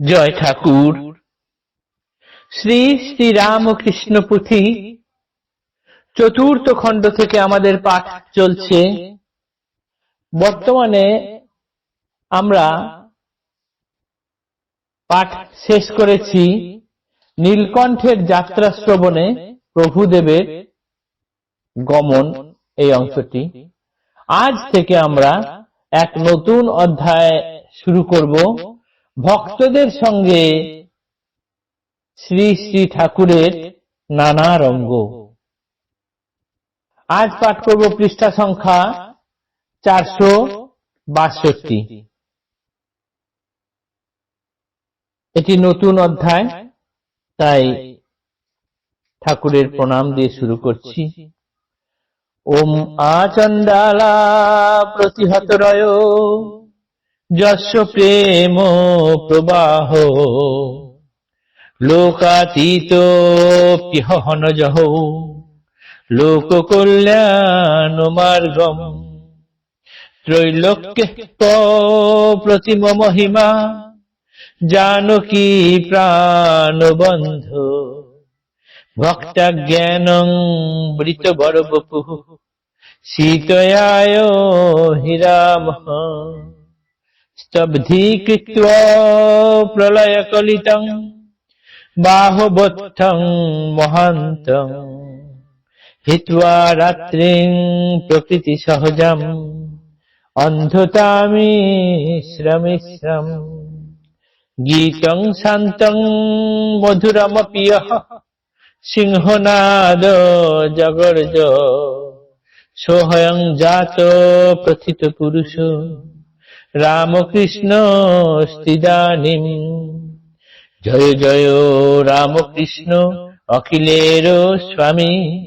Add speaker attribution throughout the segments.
Speaker 1: জয় ঠাকুর। শ্রী শ্রী রাম ও কৃষ্ণ পুঁথি চতুর্থ খণ্ড থেকে আমাদের পাঠ চলছে। বর্তমানে আমরা পাঠ শেষ করেছি নীলকণ্ঠের যাত্রা শ্রবণে প্রভুদেবের গমন এই অংশটি। আজ থেকে আমরা এক নতুন অধ্যায় শুরু করব। ভক্তদের সঙ্গে শ্রী শ্রী ঠাকুরের নানা রঙ্গ। আজ পাঠ করব পৃষ্ঠা সংখ্যা চারশো বাষট্টি। এটি নতুন অধ্যায়, তাই ঠাকুরের প্রণাম দিয়ে শুরু করছি। ওম আচণ্ডালা প্রতিহত রয় যস্য প্রেম প্রবাহ। লোকাতীত পিহন জহ লোক কল্যাণ মার্গম। ত্রৈলোক্য প্রতিম মহিমা। জানকী প্রাণবন্ধ। ভক্তা জ্ঞানং বৃত বড় বপু শীতয়ায় হীরামহ। বাহবত্থং মহান্তং হিত্वा রাত্রিং প্রকৃতি সহজম অন্ধতামিশ্রমিশ্রম গীতং শান্তং মধুরমপি যঃ সিংহনাদ জগর্জ সোহয়ং জাত প্রথিত পুরুষ রামকৃষ্ণ স্থিদানিম জয় জয়, রামকৃষ্ণ অখিলের স্বামী।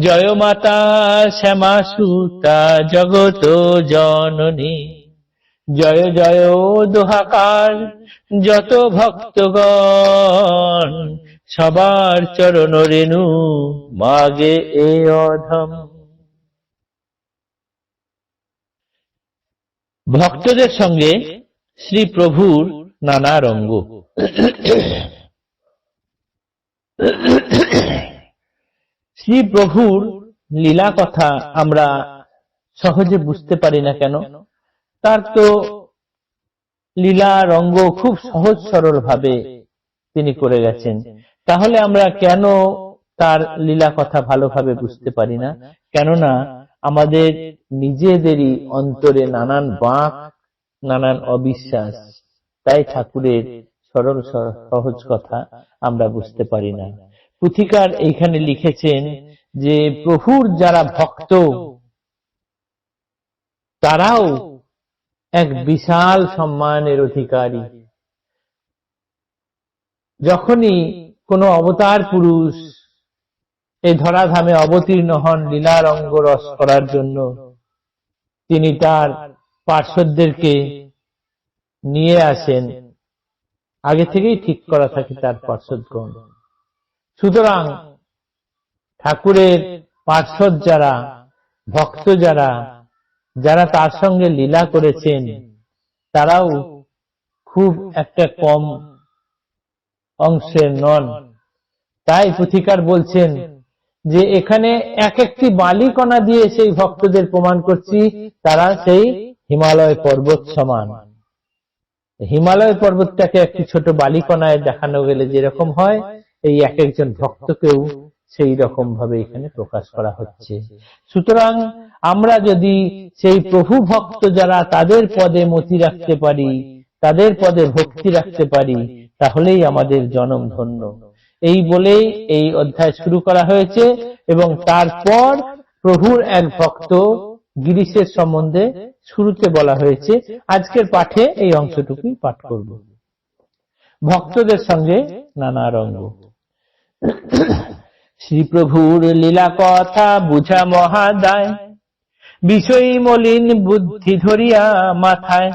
Speaker 1: জয় মাতা শ্যামা সুতা জগত জননী। জয় জয়, দোহাকার যত ভক্তগণ, সবার চরণ রেণু মাগে এ অধম। ভক্তদের সঙ্গে শ্রী প্রভুর নানা রঙ্গ। শ্রী প্রভুর লীলা কথা আমরা সহজে বুঝতে পারি না কেন? তার তো লীলা রঙ্গ খুব সহজ সরল ভাবে তিনি করে গেছেন। তাহলে আমরা কেন তার লীলা কথা ভালোভাবে বুঝতে পারি না? কেননা আমাদের নিজেদেরই অন্তরে নানান বাঁক, নানান অবিশ্বাস। তাই ঠাকুরের সরল সহজ কথা আমরা বুঝতে পারি না। পুথিকার এইখানে লিখেছেন যে, প্রভুর যারা ভক্ত, তারাও এক বিশাল সম্মানের অধিকারী। যখনই কোন অবতার পুরুষ এই ধরাধামে অবতীর্ণ হন লীলার অঙ্গ রস করার জন্য। তিনি তার পার্শ্বদেরকে নিয়ে আসেন। আগে থেকেই ঠিক করা থাকে তার পার্শ্বদগণ। সুতরাং ঠাকুরের পার্শ্বদ যারা, ভক্ত যারা যারা তার সঙ্গে লীলা করেছেন, তারাও খুব একটা কম অংশের নন। তাই পুথিকার বলছেন যে এখানে এক একটি বালিকণা দিয়ে সেই ভক্তদের প্রমাণ করছি, তারা সেই হিমালয় পর্বত সমান। হিমালয় পর্বতটাকে একটি ছোট বালিকণায় দেখানো গেলে যেরকম হয়, এই এক একজন ভক্তকেও সেই রকম ভাবে এখানে প্রকাশ করা হচ্ছে। সুতরাং আমরা যদি সেই প্রভু ভক্ত যারা তাদের পদে মতি রাখতে পারি, তাদের পদে ভক্তি রাখতে পারি, তাহলেই আমাদের জনম ধন্য। এই বলেই এই অধ্যায় শুরু করা হয়েছে এবং তারপর প্রভুর এক ভক্ত গিরিশের সম্বন্ধে শুরুতে বলা হয়েছে। আজকের পাঠে এই অংশটুকুই পাঠ করব। ভক্তদের সঙ্গে নানা রঙ্গ। শ্রীপ্রভুর লীলা কথা বুঝা মহাদায়, বিষয়ী মলিন বুদ্ধি ধরিয়া মাথায়।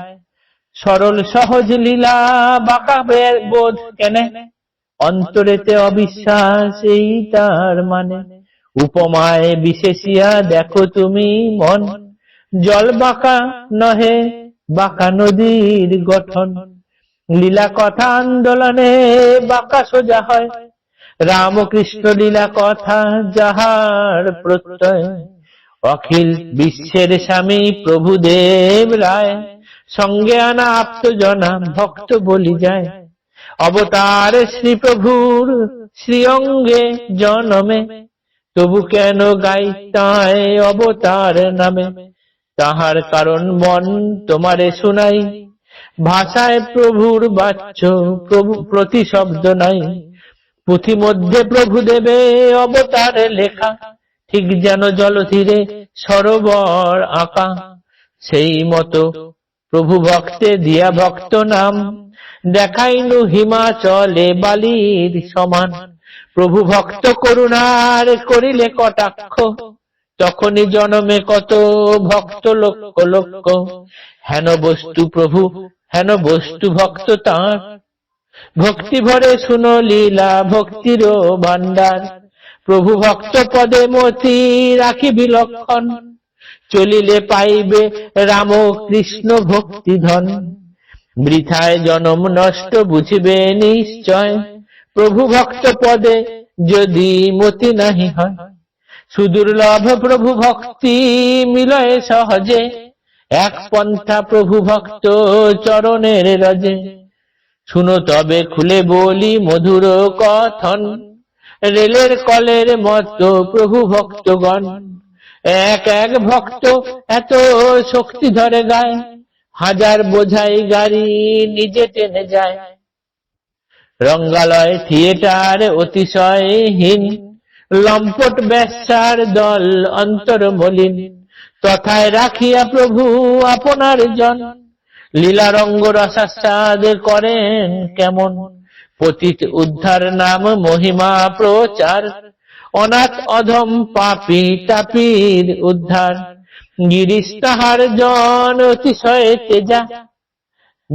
Speaker 1: সরল সহজ লীলা বাঁকা বোধ কেনে? অন্তরেতে অবিশ্বাস, এই তার মানে। উপমায় বিশেষিয়া, দেখো তুমি মন। জল বাঁকা নহে, বাঁকা নদীর গঠন। লীলা কথা আন্দোলনে বাঁকা সোজা হয়। রামকৃষ্ণ লীলা কথা যাহার প্রত্যয়। অখিল বিশ্বের স্বামী প্রভুদেব রায়, সঙ্গে আনা আপ্তজনা ভক্ত বলি যায়। অবতার শ্রী প্রভুর শ্রীঅঙ্গে জনমে। তবু কেন গাই তাই অবতার নামে? তাহার কারণ মন তোমারে শুনাই। ভাষায় প্রভুর বাচ্চ প্রভু প্রতি শব্দ নাই। পুঁথি মধ্যে প্রভু দেবে অবতার লেখা। ঠিক যেন জলধীরে সরোবর আঁকা। সেই মতো প্রভু ভক্তে দিয়া ভক্ত নাম। দেখাইনু হিমাচলে বালির সমান। প্রভু ভক্ত করুণার করিলে কটাক্ষ, তখনই জনমে কত ভক্ত লক্ষ লক্ষ। হেন বস্তু প্রভু, হেন বস্তু ভক্ত তাঁর। ভক্তি ভরে শুনো লীলা ভক্তির ভান্ডার প্রভু ভক্ত পদে মতি রাখি বিলক্ষণ। চলিলে পাইবে রাম কৃষ্ণ ভক্তি ধন বৃথায় জনম নষ্ট বুঝিবে নিশ্চয়। প্রভু ভক্ত পদে যদি মতি নাহি হয় সুদুর্লভ প্রভু ভক্তি মিলয়ে সহজে। এক পন্থা প্রভু ভক্ত চরণের রজে। শুনো তবে খুলে বলি মধুর কথন। রেলের কলের মতো প্রভু ভক্তগণ। এক এক ভক্ত এত শক্তি ধরে গায়। হাজার বোঝাই গাড়ি নিজে টেনে যায়। রঙ্গালয় থিয়েটার অতিশয়হীন, লম্পট ব্যবসার দল অন্তর মলিন তথায় রাখিয়া প্রভু আপনার জন, লীলা রঙ্গ রসাস্বাদ করেন কেমন? পতিত উদ্ধার নাম মহিমা প্রচার, অনাথ অধম পাপি তাপির উদ্ধার। গিরিশ তাহার জন অতিশয় তেজা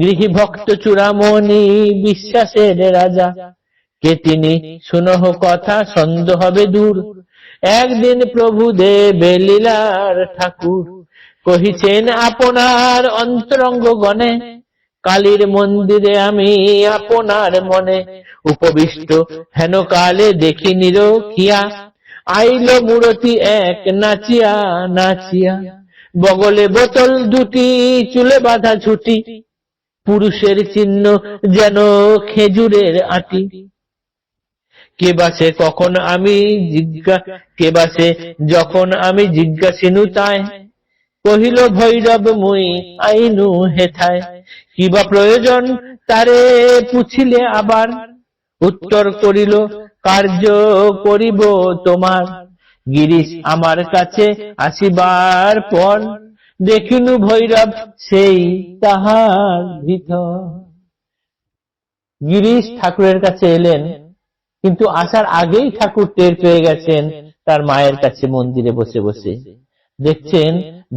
Speaker 1: গৃহী ভক্ত চূড়ামণি বিশ্বাসের রাজা। কে তিনি? শুনহ কথা, সন্দেহ হবে দূর। একদিন প্রভু দেবে লীলার ঠাকুর। কহিছেন, আপনার অন্তরঙ্গ গণে কালীর মন্দিরে আমি আপনার মনে। উপবিষ্ট হেন কালে দেখি নিরখিয়া আইল মূরতি এক নাচিয়া নাচিয়া। বগলে বোতল দুটি, চুলে বাঁধা ছুটি। পুরুষের চিহ্ন যেন খেজুরের আটি। কে বাসে কখন আমি জিজ্ঞা, কে বাসে যখন আমি জিজ্ঞাসিনু তাই। কহিল ভৈরব মুই আইনু হেথায়। কিবা প্রয়োজন তারে পুছিলে আবার। উত্তর করিল কার্য করিব তোমার। গিরিশ আমার কাছে আসিবার পর দেখিনু ভৈরব সেই তাহার ভিতর। গিরিশ ঠাকুরের কাছে এলেন, কিন্তু আসার আগেই ঠাকুর টের পেয়ে গেছেন তার মায়ের কাছে মন্দিরে বসে বসে। দেখছেন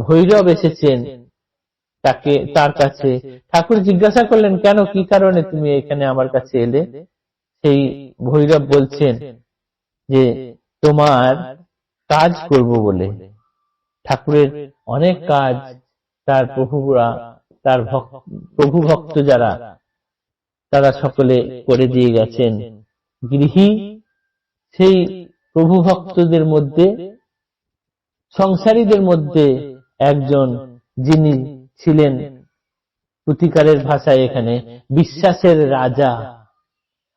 Speaker 1: ভৈরব এসেছেন তাকে, তার কাছে। ঠাকুর জিজ্ঞাসা করলেন, কেন, কি কারণে তুমি এখানে আমার কাছে এলে? সেই ভৈরব বলছেন যে, তোমার কাজ করব বলে। ঠাকুরের অনেক কাজ তার প্রভুরা, তার প্রভু ভক্ত যারা, তারা সকলে করে দিয়ে গেছেন। গৃহী সেই প্রভু ভক্তদের মধ্যে, সংসারীদের মধ্যে একজন যিনি ছিলেন প্রতিকারের ভাষায় এখানে, বিশ্বাসের রাজা।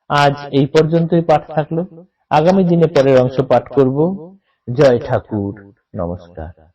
Speaker 1: আজ এই পর্যন্তই পাঠ থাকল। আগামী দিনে পরের অংশ পাঠ করব। জয় ঠাকুর। নমস্কার।